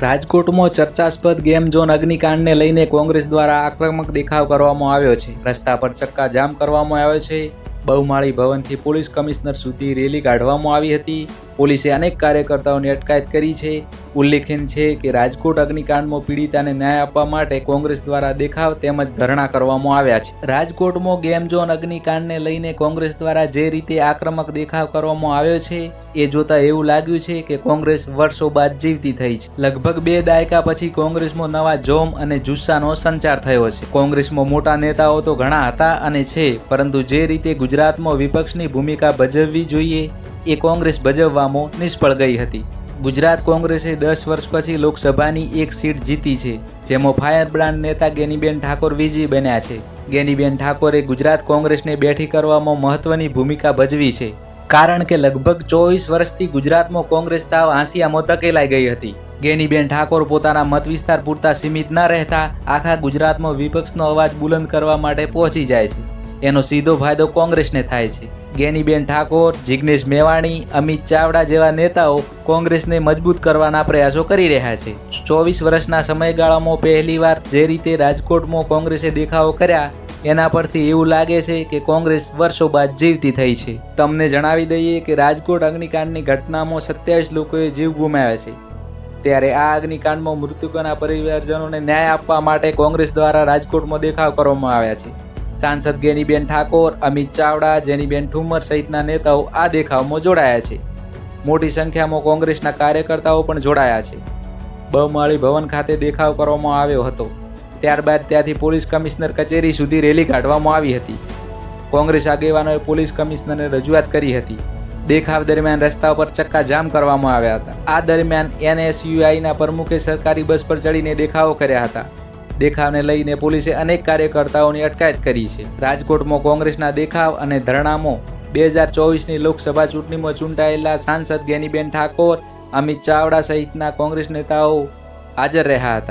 રાજકોટમાં ચર્ચાસ્પદ game zone અગ્નિકાંડને લઈને કોંગ્રેસ દ્વારા આક્રમક દેખાવ કરવામાં આવ્યો છે. રસ્તા પર ચક્કા જામ કરવામાં આવ્યો છે. બહુમાળી ભવનથી પોલીસ કમિશનર સુધી રેલી કાઢવામાં આવી હતી. પોલીસે અનેક કાર્યકર્તાઓની અટકાયત કરી છે. ઉલ્લેખનીય છે કે રાજકોટ અગ્નિકાંડમાં પીડિતાને ન્યાય આપવા માટે કોંગ્રેસ દ્વારા દેખાવ તેમજ ધરણા કરવામાં આવ્યા છે. રાજકોટમાં ગેમ ઝોન અગ્નિકાંડને લઈને કોંગ્રેસ દ્વારા જે રીતે આક્રમક દેખાવ કરવામાં આવ્યો છે, એ જોતા એવું લાગ્યું છે કે કોંગ્રેસ વર્ષો બાદ જીવતી થઈ છે. લગભગ બે દાયકા પછી કોંગ્રેસમાં નવા જોમ અને જુસ્સાનો સંચાર થયો છે. કોંગ્રેસમાં મોટા નેતાઓ તો ઘણા હતા અને છે, પરંતુ જે રીતે ગુજરાતમાં વિપક્ષની ભૂમિકા ભજવવી જોઈએ, એ કોંગ્રેસ ભજવવામાં નિષ્ફળ ગઈ હતી. ગુજરાત કોંગ્રેસે દસ વર્ષ પછી લોકસભાની એક સીટ જીતી છે, જેમાં ફાયર બ્રાન્ડ નેતા ગેનીબેન ઠાકોર વિજયી બન્યા છે. ગેનીબેન ઠાકોરે ગુજરાત કોંગ્રેસને બેઠી કરવામાં મહત્વની ભૂમિકા ભજવી છે, કારણ કે લગભગ ચોવીસ વર્ષથી ગુજરાતમાં કોંગ્રેસ સાવ હાંસિયામાં ધકેલાઈ ગઈ હતી. ગેનીબેન ઠાકોર પોતાના મત વિસ્તાર પૂરતા સીમિત ન રહેતા આખા ગુજરાતમાં વિપક્ષનો અવાજ બુલંદ કરવા માટે પહોંચી જાય છે. એનો સીધો ફાયદો કોંગ્રેસને થાય છે. ગેનીબેન ઠાકોર, જિગ્નેશ મેવાણી, અમિત ચાવડા જેવા નેતાઓ કોંગ્રેસને મજબૂત કરવાના પ્રયાસો કરી રહ્યા છે. ચોવીસ વર્ષના સમયગાળામાં પહેલીવાર જે રીતે રાજકોટમાં કોંગ્રેસે દેખાવો કર્યા, એના પરથી એવું લાગે છે કે કોંગ્રેસ વર્ષો બાદ જીવતી થઈ છે. તમને જણાવી દઈએ કે રાજકોટ અગ્નિકાંડની ઘટનામાં સત્યાવીસ લોકોએ જીવ ગુમાવ્યા છે. ત્યારે આ અગ્નિકાંડમાં મૃતકોના પરિવારજનોને ન્યાય આપવા માટે કોંગ્રેસ દ્વારા રાજકોટમાં દેખાવ કરવામાં આવ્યા છે. સાંસદ ગેનીબેન ઠાકોર, અમિત ચાવડા, જેનીબેન ઠુમર સહિતના નેતાઓ આ દેખાવમાં જોડાયા છે. મોટી સંખ્યામાં કોંગ્રેસના કાર્યકર્તાઓ પણ જોડાયા છે. બહુમાળી ભવન ખાતે દેખાવ કરવામાં આવ્યો હતો. ત્યારબાદ ત્યાંથી પોલીસ કમિશનર કચેરી સુધી રેલી કાઢવામાં આવી હતી. કોંગ્રેસ આગેવાનોએ પોલીસ કમિશનરને રજૂઆત કરી હતી. દેખાવ દરમિયાન રસ્તા પર ચક્કા જામ કરવામાં આવ્યા હતા. આ દરમિયાન એનએસયુઆઈના પ્રમુખે સરકારી બસ પર ચડીને દેખાવો કર્યા હતા. દેખાવને લઈને પોલીસે અનેક કાર્યકર્તાઓની અટકાયત કરી છે. રાજકોટમાં કોંગ્રેસના દેખાવ અને ધરણામાં. બે હજાર ચોવીસની લોકસભા ચૂંટણીમાં ચૂંટાયેલા સાંસદ ગેનીબેન ઠાકોર, અમિત ચાવડા સહિતના કોંગ્રેસ નેતાઓ હાજર રહ્યા હતા.